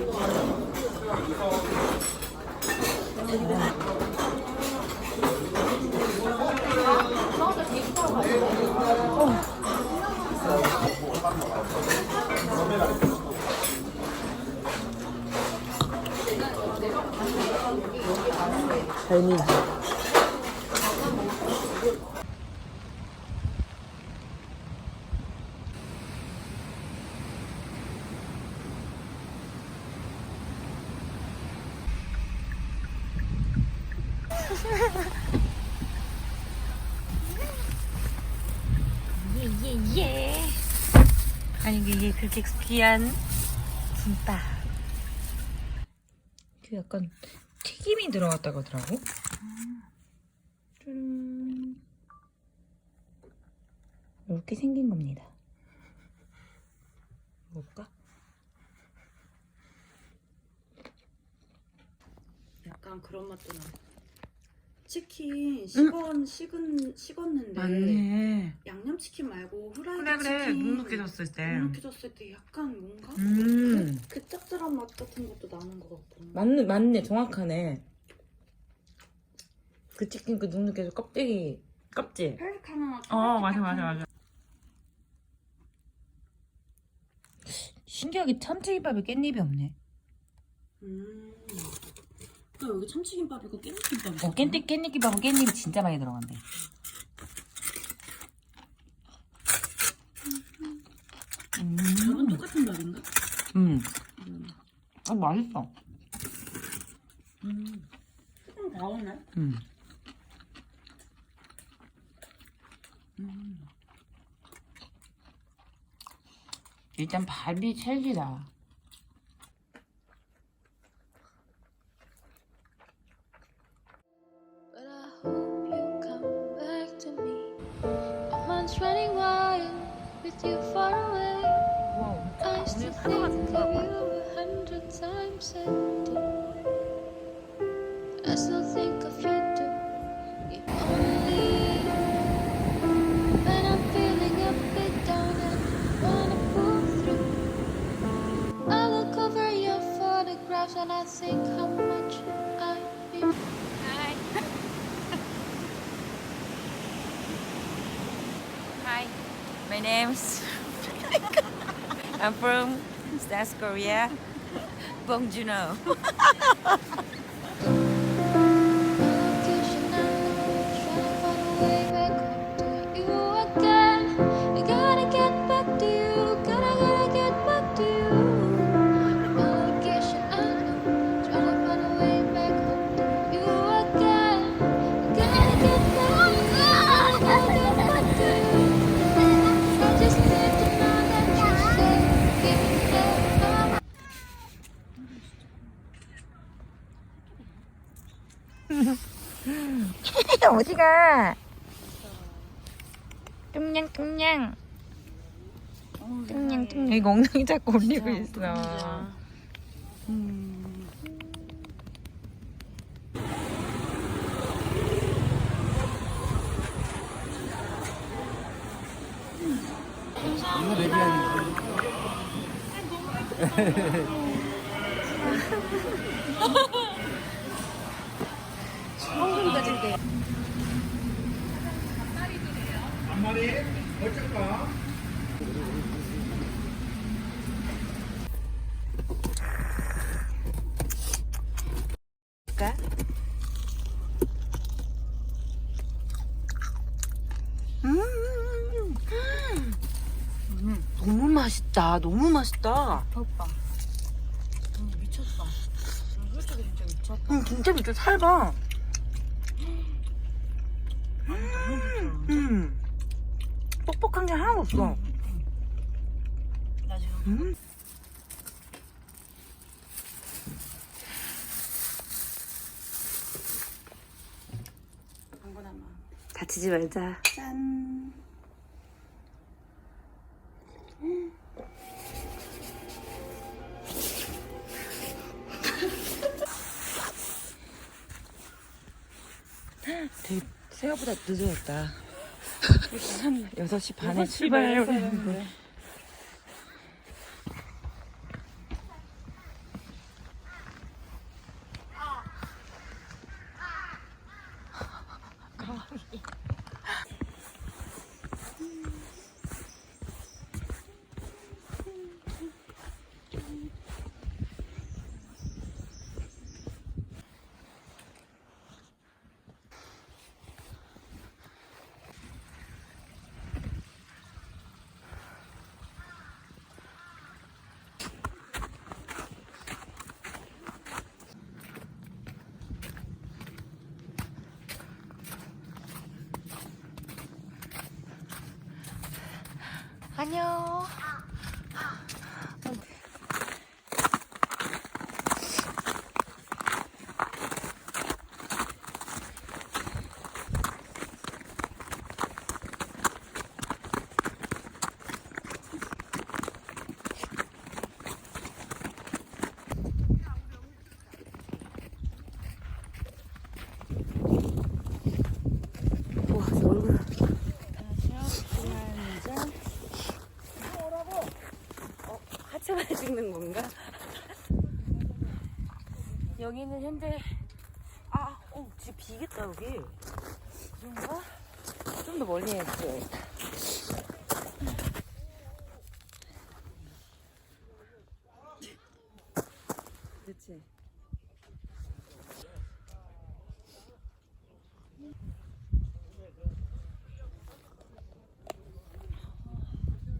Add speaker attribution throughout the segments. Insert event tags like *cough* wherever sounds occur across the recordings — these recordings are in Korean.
Speaker 1: 多。
Speaker 2: 예 예 예. 아니 이게 그렇게 귀한 김밥. 그 약간 튀김이 들어갔다고 하더라고. 짠. 이렇게 생긴 겁니다. 먹을까?
Speaker 3: 약간 그런 맛도 나. 치킨 식은 식은 식었는데 양념 치킨 말고 후라이드 치킨
Speaker 2: 눅눅해졌을 때.
Speaker 3: 눅눅해졌을 때 약간 뭔가
Speaker 2: 음.
Speaker 3: 그 짭짤한 맛 같은 것도 나는 것 같아.
Speaker 2: 맞네, 맞네, 정확하네. 그 치킨 그 눅눅해서 껍데기, 껍질.
Speaker 3: 펠리카나
Speaker 2: 어, 맞아, 맞아, 맞아. 신기하게 참치김밥에 깻잎이 없네.
Speaker 3: 음. 또 여기 참치김밥이고 깻잎김밥.
Speaker 2: 어, 깻잎, 깻잎김밥은 깻잎이 진짜 많이 들어간대. 음,
Speaker 3: 똑같은 밥인가?
Speaker 2: 음.
Speaker 3: 음.
Speaker 2: 어, 맛있어.
Speaker 3: 음. 조금 다르네.
Speaker 2: 음.
Speaker 3: 음.
Speaker 2: 일단 밥이 찰지다.
Speaker 4: Running wild with you far away. I used to think of you a hundred times a day. I still think of you too. If only when I'm feeling a bit down and wanna pull through. I look over your photographs and I think how
Speaker 2: my name's. *laughs* I'm from South Korea. Bong Juno. *laughs* *laughs* 어디가? 뚱냥 뚱냥. 뚱냥 뚱냥. 이거 엉덩이 자꾸 올리고 있어. *laughs* *laughs*
Speaker 5: 이거 내기하는
Speaker 2: 너무 맛있다. 너무 맛있다.
Speaker 3: 오빠. 음, 미쳤다. 솔직히 진짜 미쳤다.
Speaker 2: 응, 진짜 미쳐. 살 봐. 음. 뻑뻑한 게 하나도 없어.
Speaker 3: 나 지금
Speaker 2: 음.
Speaker 3: 방구 하나.
Speaker 2: 다치지 말자.
Speaker 3: 짠.
Speaker 2: 되게 생각보다 늦어졌다. *laughs* 6시 반에 출발하려고 했는데. 안녕. 와, 저 얼굴. 어, 하체만 찍는 건가? 여기는 현재 아, 어, 진짜 비겠다 여기. 그런가? 좀 더 멀리 해야겠다. 그렇지.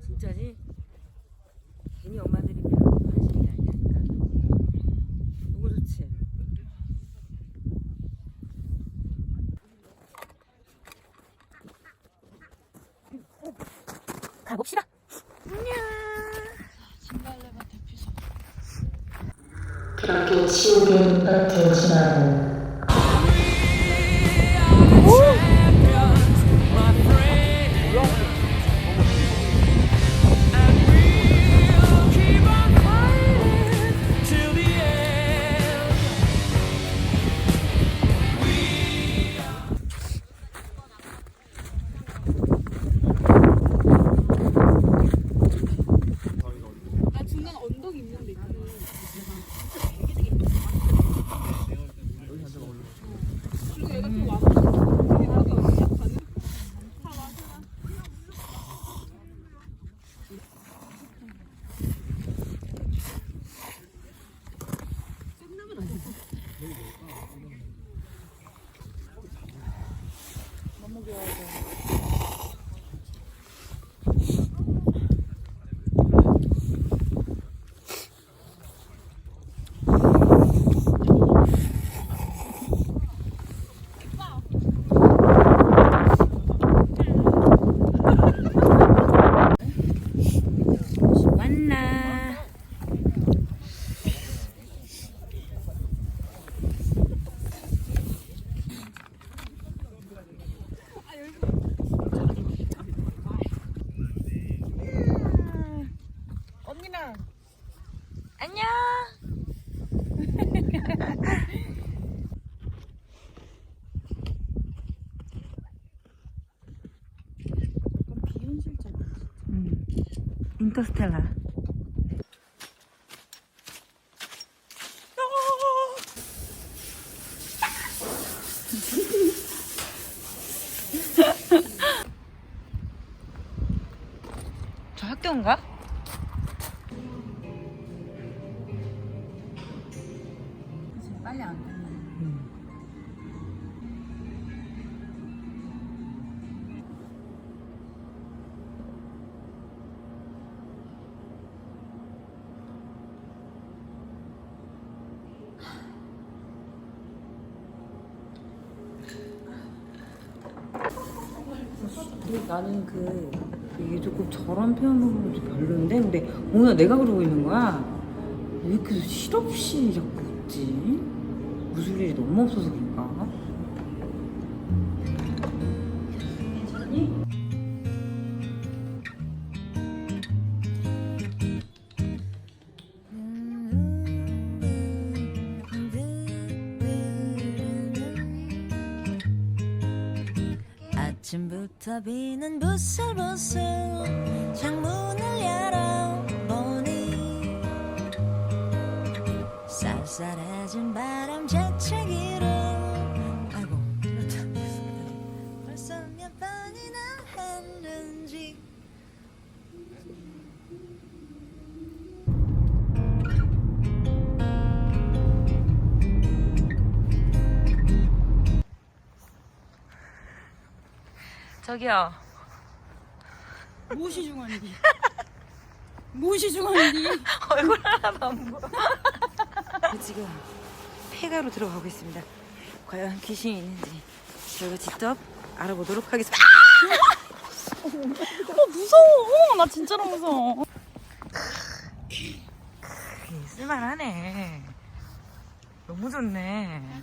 Speaker 2: 진짜지? 괜히 엄마들이 배고파 하시는 게 아니라니까. 너무 좋지? 가봅시다. 안녕.
Speaker 1: 그렇게 치우된 밭에 지나고
Speaker 2: 인 나는 그 이게 조금 저런 표현은 좀 별로인데 근데 오늘 내가 그러고 있는 거야 왜 이렇게 실없이 자꾸 웃지? 웃을 일이 너무 없어서 그런 가?
Speaker 6: 오늘부터 비는 부슬부슬 창문을 열어보니 쌀쌀해진 바
Speaker 2: 저기요.
Speaker 3: 무엇이 중요한디? 무엇이 중요한디? *laughs*
Speaker 2: 얼굴 하나도 안 보여. *laughs* 지금 폐가로 들어가고 있습니다. 과연 귀신이 있는지 저희가 직접 알아보도록 하겠습니다. *laughs*
Speaker 3: 어 무서워. 나 진짜로 무서워.
Speaker 2: 아, 쓸만하네. 너무 좋네.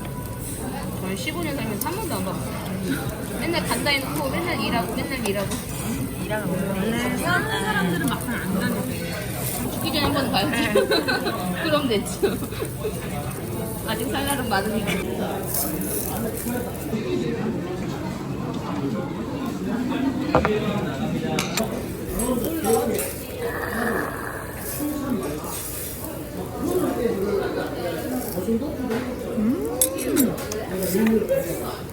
Speaker 2: 저희
Speaker 7: 15년 살면서 한 번도 안 가봤어요. 맨날 간다 해놓고 맨날 일하고 맨날 일하고.
Speaker 3: 사는 사람들은 막상 안 가는데.
Speaker 7: 죽기 전에 한번 가야지. *laughs* 그럼 됐죠. 아직 살 날은 많으니까.
Speaker 3: 嗯。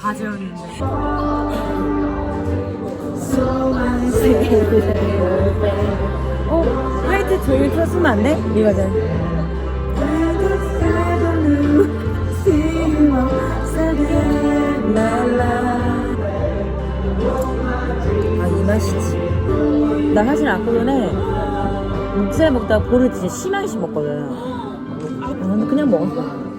Speaker 3: 과제였는데.
Speaker 2: 어? 화이트 조이 틀었으면 안 돼? 이거잖아. 아, 이 맛이지. 나 사실 아까 전에 목살 먹다가 볼을 진짜 심하게 씹었거든. 아, 근데 그냥 먹었어.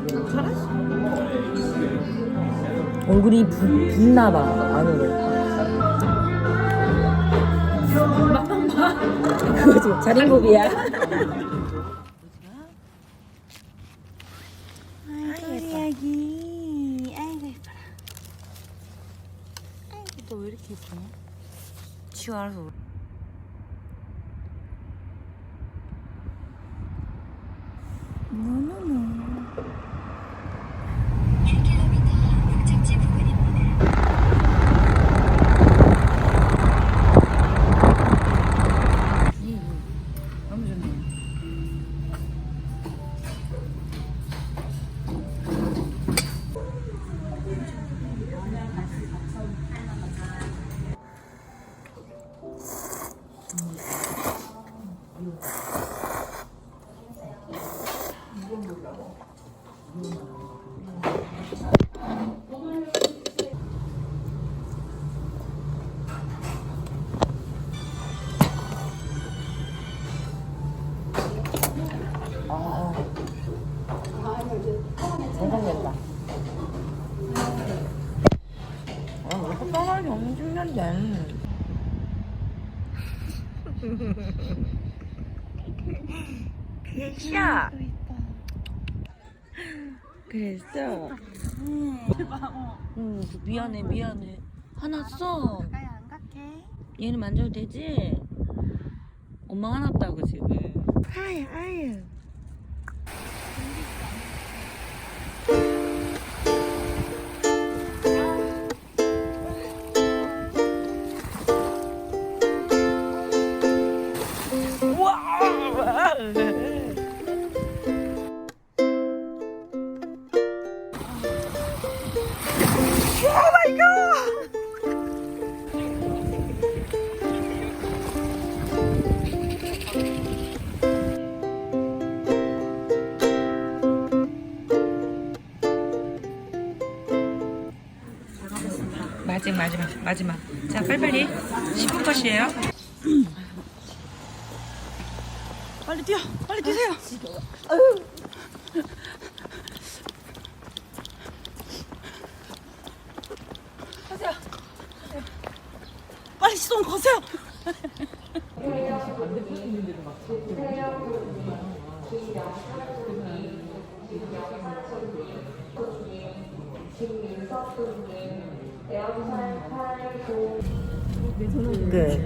Speaker 2: 얼굴이 붓, 붓나 봐, 안으로. 그거 지금 자린고비야.
Speaker 6: 아이고 여기 아이고 예뻐라 아이고 너 왜 이렇게 예쁘냐
Speaker 2: 치우 알아서. 아. 그랬어. 응, 미안해, 미안해. 화났어. 얘는 만져도 되지? 엄마 화났다고 지금.
Speaker 6: 아유 아유
Speaker 2: 마지막 마지막 마지막. 자 빨리빨리 10분 컷이에요.
Speaker 3: 빨리 뛰어. 빨리 뛰세요. 가세요. 빨리 시동 거세요. *laughs*
Speaker 2: 끝.